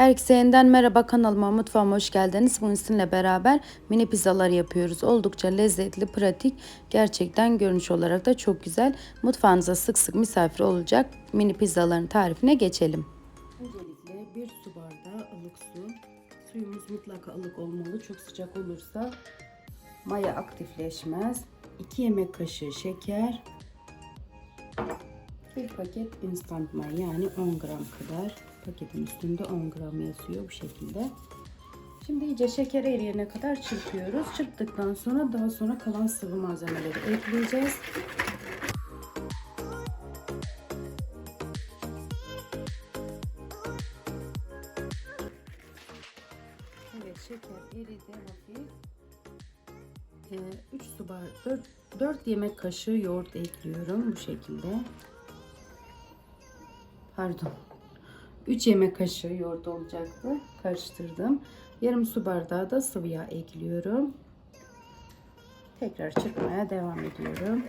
Herkese yeniden merhaba kanalıma mutfağıma hoş geldiniz. Bugün sizinle beraber mini pizzalar yapıyoruz. Oldukça lezzetli, pratik, gerçekten görünüş olarak da çok güzel. Mutfağınıza sık sık misafir olacak mini pizzaların tarifine geçelim. Öncelikle bir su bardağı ılık su. Suyumuz mutlaka ılık olmalı. Çok sıcak olursa maya aktifleşmez. 2 yemek kaşığı şeker. Bir paket instant may yani 10 gram kadar. Paketin üstünde 10 gram yazıyor bu şekilde. Şimdi iyice şeker eriyene kadar çırpıyoruz. Çırptıktan sonra daha sonra kalan sıvı malzemeleri ekleyeceğiz. Evet şeker eridi hafif. 3 su bar 4, 4 yemek kaşığı yoğurt ekliyorum bu şekilde. Pardon. 3 yemek kaşığı yoğurt olacaktı. Karıştırdım. Yarım su bardağı da sıvı yağ ekliyorum. Tekrar çırpmaya devam ediyorum.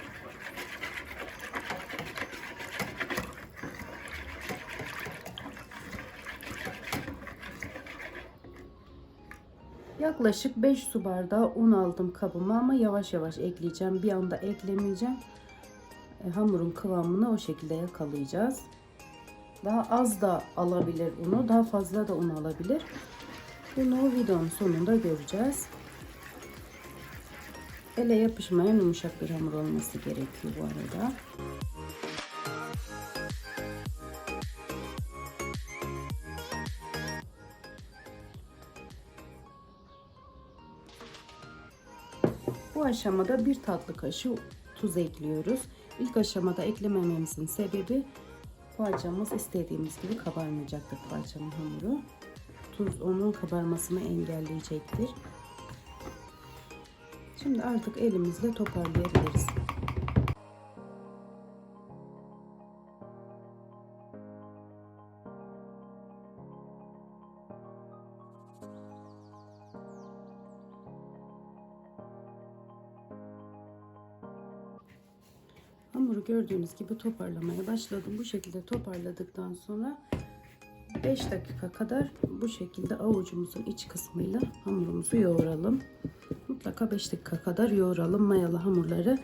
Yaklaşık 5 su bardağı un aldım kabıma ama yavaş yavaş ekleyeceğim. Bir anda eklemeyeceğim. E, hamurun kıvamını o şekilde yakalayacağız. Daha az da alabilir unu, daha fazla da un alabilir. Bunu videonun sonunda göreceğiz. Ele yapışmayan yumuşak bir hamur olması gerekiyor bu arada. Bu aşamada bir tatlı kaşığı tuz ekliyoruz. İlk aşamada eklemememizin sebebi poğaçamız istediğimiz gibi kabarmayacaktır poğaçanın hamuru. Tuz onun kabarmasını engelleyecektir. Şimdi artık elimizle toparlayabiliriz. Hamuru gördüğünüz gibi toparlamaya başladım. Bu şekilde toparladıktan sonra 5 dakika kadar bu şekilde avucumuzun iç kısmıyla hamurumuzu yoğuralım. Mutlaka 5 dakika kadar yoğuralım. Mayalı hamurları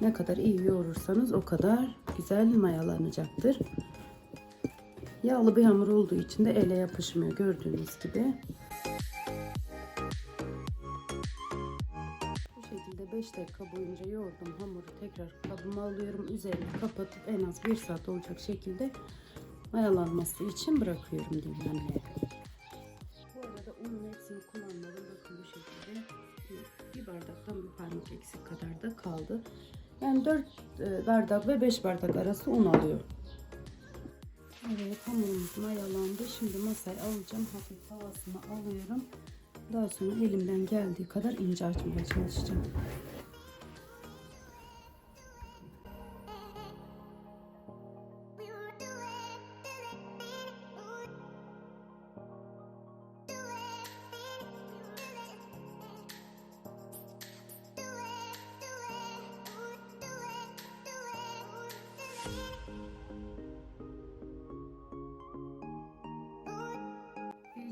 ne kadar iyi yoğurursanız o kadar güzel mayalanacaktır. Yağlı bir hamur olduğu için de ele yapışmıyor gördüğünüz gibi. 5 dakika boyunca yoğurdum hamuru tekrar kabıma alıyorum. Üzerini kapatıp en az 1 saat olacak şekilde mayalanması için bırakıyorum dinlenmeye. Bu arada unun hepsini kullanmadım. Bakın bu şekilde bir bardaktan bir parmak eksik kadar da kaldı. Yani 4 bardak ve 5 bardak arası un alıyor. Evet hamurumuz mayalandı. Şimdi masaya alacağım. Hafif havasını alıyorum. Daha sonra elimden geldiği kadar ince açmaya çalışacağım.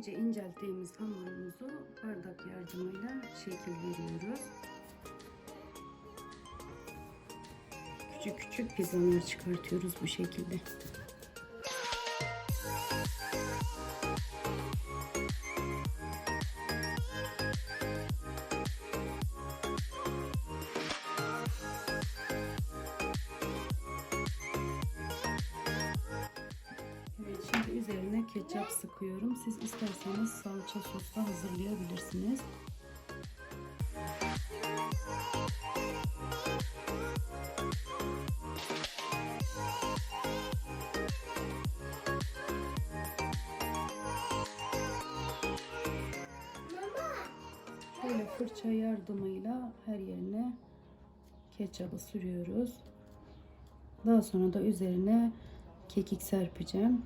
İyice incelttiğimiz hamurumuzu bardak yardımıyla şekil veriyoruz. Küçük küçük pizzalar çıkartıyoruz bu şekilde. Ketçap sıkıyorum. Siz isterseniz salça sosla hazırlayabilirsiniz. Böyle fırça yardımıyla her yerine ketçabı sürüyoruz. Daha sonra da üzerine kekik serpeceğim.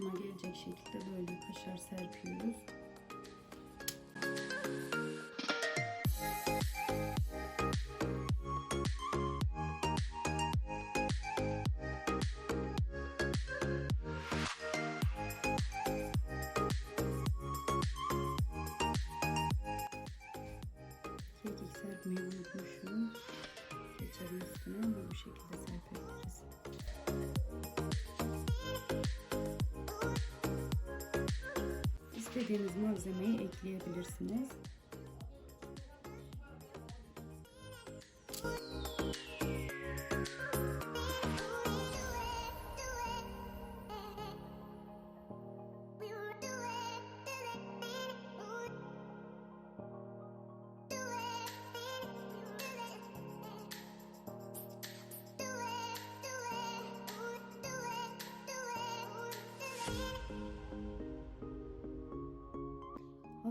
Kısma gelecek şekilde böyle kaşar serpiyoruz. İstediğiniz malzemeyi ekleyebilirsiniz.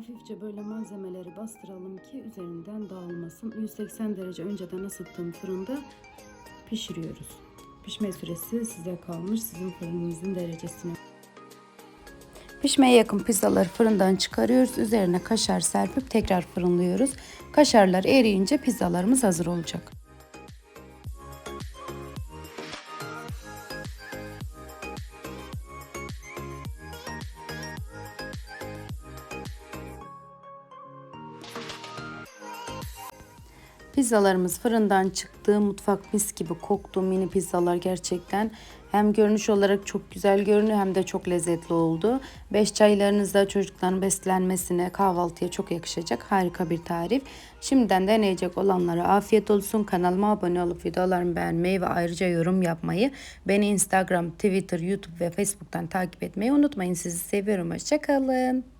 Hafifçe böyle malzemeleri bastıralım ki üzerinden dağılmasın. 180 derece önceden ısıttığım fırında pişiriyoruz. Pişme süresi size kalmış. Sizin fırınınızın derecesine. Pişmeye yakın pizzaları fırından çıkarıyoruz. Üzerine kaşar serpip tekrar fırınlıyoruz. Kaşarlar eriyince pizzalarımız hazır olacak. Pizzalarımız fırından çıktı. Mutfak mis gibi koktu. Mini pizzalar gerçekten hem görünüş olarak çok güzel görünüyor hem de çok lezzetli oldu. Beş çaylarınızda çocukların beslenmesine, kahvaltıya çok yakışacak harika bir tarif. Şimdiden deneyecek olanlara afiyet olsun. Kanalıma abone olup videolarımı beğenmeyi ve ayrıca yorum yapmayı, beni Instagram, Twitter, YouTube ve Facebook'tan takip etmeyi unutmayın. Sizi seviyorum. Hoşçakalın.